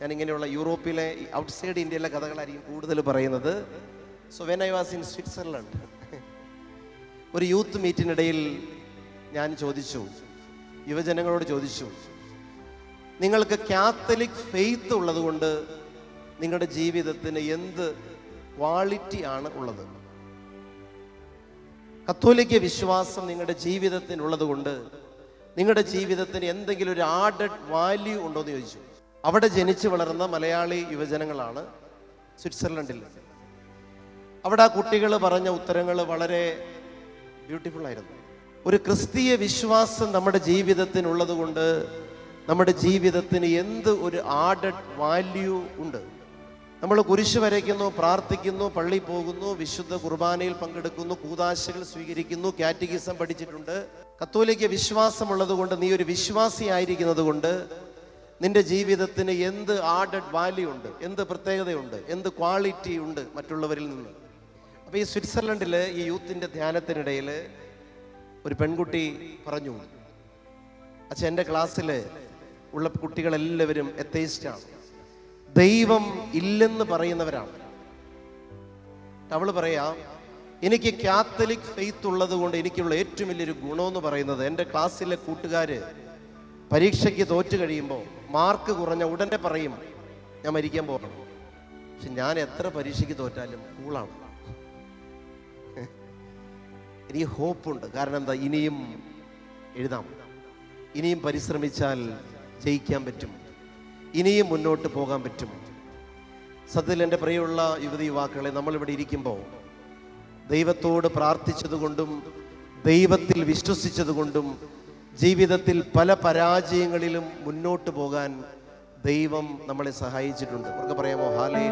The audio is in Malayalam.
ഞാൻ ഇങ്ങനെയുള്ള യൂറോപ്പിലെ ഔട്ട്സൈഡ് ഇന്ത്യയിലെ കഥകളായിരിക്കും കൂടുതൽ പറയുന്നത്. So when I was in Switzerland ഒരു യൂത്ത് മീറ്റിനിടയിൽ ഞാൻ ചോദിച്ചു യുവജനങ്ങളോട് ചോദിച്ചു നിങ്ങൾക്ക് കാത്തലിക് ഫെയ്ത്ത് ഉള്ളതുകൊണ്ട് നിങ്ങളുടെ ജീവിതത്തിന് എന്ത് ക്വാളിറ്റി ആണ് ഉള്ളത്? കത്തോലിക്ക വിശ്വാസം നിങ്ങളുടെ ജീവിതത്തിനുള്ളത് കൊണ്ട് നിങ്ങളുടെ ജീവിതത്തിന് എന്തെങ്കിലും ഒരു ആഡഡ് വാല്യൂ ഉണ്ടോ എന്ന് ചോദിച്ചു. അവിടെ ജനിച്ചു വളർന്ന മലയാളി യുവജനങ്ങളാണ് സ്വിറ്റ്സർലൻഡിൽ. അവിടെ ആ കുട്ടികൾ പറഞ്ഞ ഉത്തരങ്ങൾ വളരെ ബ്യൂട്ടിഫുൾ ആയിരുന്നു. ഒരു ക്രിസ്തീയ വിശ്വാസം നമ്മുടെ ജീവിതത്തിനുള്ളത് കൊണ്ട് നമ്മുടെ ജീവിതത്തിന് എന്ത് ഒരു ആഡഡ് വാല്യൂ ഉണ്ട്? നമ്മൾ കുരിശ് വരയ്ക്കുന്നു പ്രാർത്ഥിക്കുന്നു പള്ളി പോകുന്നു വിശുദ്ധ കുർബാനയിൽ പങ്കെടുക്കുന്നു കൂതാശകൾ സ്വീകരിക്കുന്നു കാറ്റഗിസം പഠിച്ചിട്ടുണ്ട്. കത്തോലിക്ക വിശ്വാസമുള്ളത് കൊണ്ട് നീ ഒരു വിശ്വാസി ആയിരിക്കുന്നത് കൊണ്ട് നിന്റെ ജീവിതത്തിന് എന്ത് ആഡഡ് വാല്യൂ ഉണ്ട്? എന്ത് പ്രത്യേകതയുണ്ട്? എന്ത് ക്വാളിറ്റി ഉണ്ട് മറ്റുള്ളവരിൽ നിന്ന്? അപ്പോൾ ഈ സ്വിറ്റ്സർലൻഡിൽ ഈ യൂത്തിന്റെ ധ്യാനത്തിനിടയിൽ ഒരു പെൺകുട്ടി പറഞ്ഞു. അച്ഛൻ എന്റെ ക്ലാസ്സിൽ ഉള്ള കുട്ടികളെല്ലാവരും എത്തേസ്റ്റാണ് ദൈവം ഇല്ലെന്ന് പറയുന്നവരാണ്. അവൾ പറയാ എനിക്ക് കാത്തലിക് ഫെയ്ത്ത് ഉള്ളത് കൊണ്ട് എനിക്കുള്ള ഏറ്റവും വലിയൊരു ഗുണമെന്ന് പറയുന്നത് എന്റെ ക്ലാസ്സിലെ കൂട്ടുകാർ പരീക്ഷയ്ക്ക് തോറ്റു കഴിയുമ്പോൾ മാർക്ക് കുറഞ്ഞ ഉടനെ പറയും ഞാൻ മരിക്കാൻ പോകണം. പക്ഷെ ഞാൻ എത്ര പരീക്ഷയ്ക്ക് തോറ്റാലും കൂളാണ്. എനിക്ക് ഹോപ്പുണ്ട്. കാരണം എന്താ? ഇനിയും എഴുതാം. ഇനിയും പരിശ്രമിച്ചാൽ ജയിക്കാൻ പറ്റും. ഇനിയും മുന്നോട്ട് പോകാൻ പറ്റും. സത്യത്തിൽ എന്റെ പ്രിയമുള്ള യുവതി യുവാക്കളെ നമ്മളിവിടെ ഇരിക്കുമ്പോൾ ദൈവത്തോട് പ്രാർത്ഥിച്ചതുകൊണ്ടും ദൈവത്തിൽ വിശ്വസിച്ചതുകൊണ്ടും ജീവിതത്തിൽ പല പരാജയങ്ങളിലും മുന്നോട്ട് പോകാൻ ദൈവം നമ്മളെ സഹായിച്ചിട്ടുണ്ട്. അവർക്ക് പറയാമോ? ഹാലേ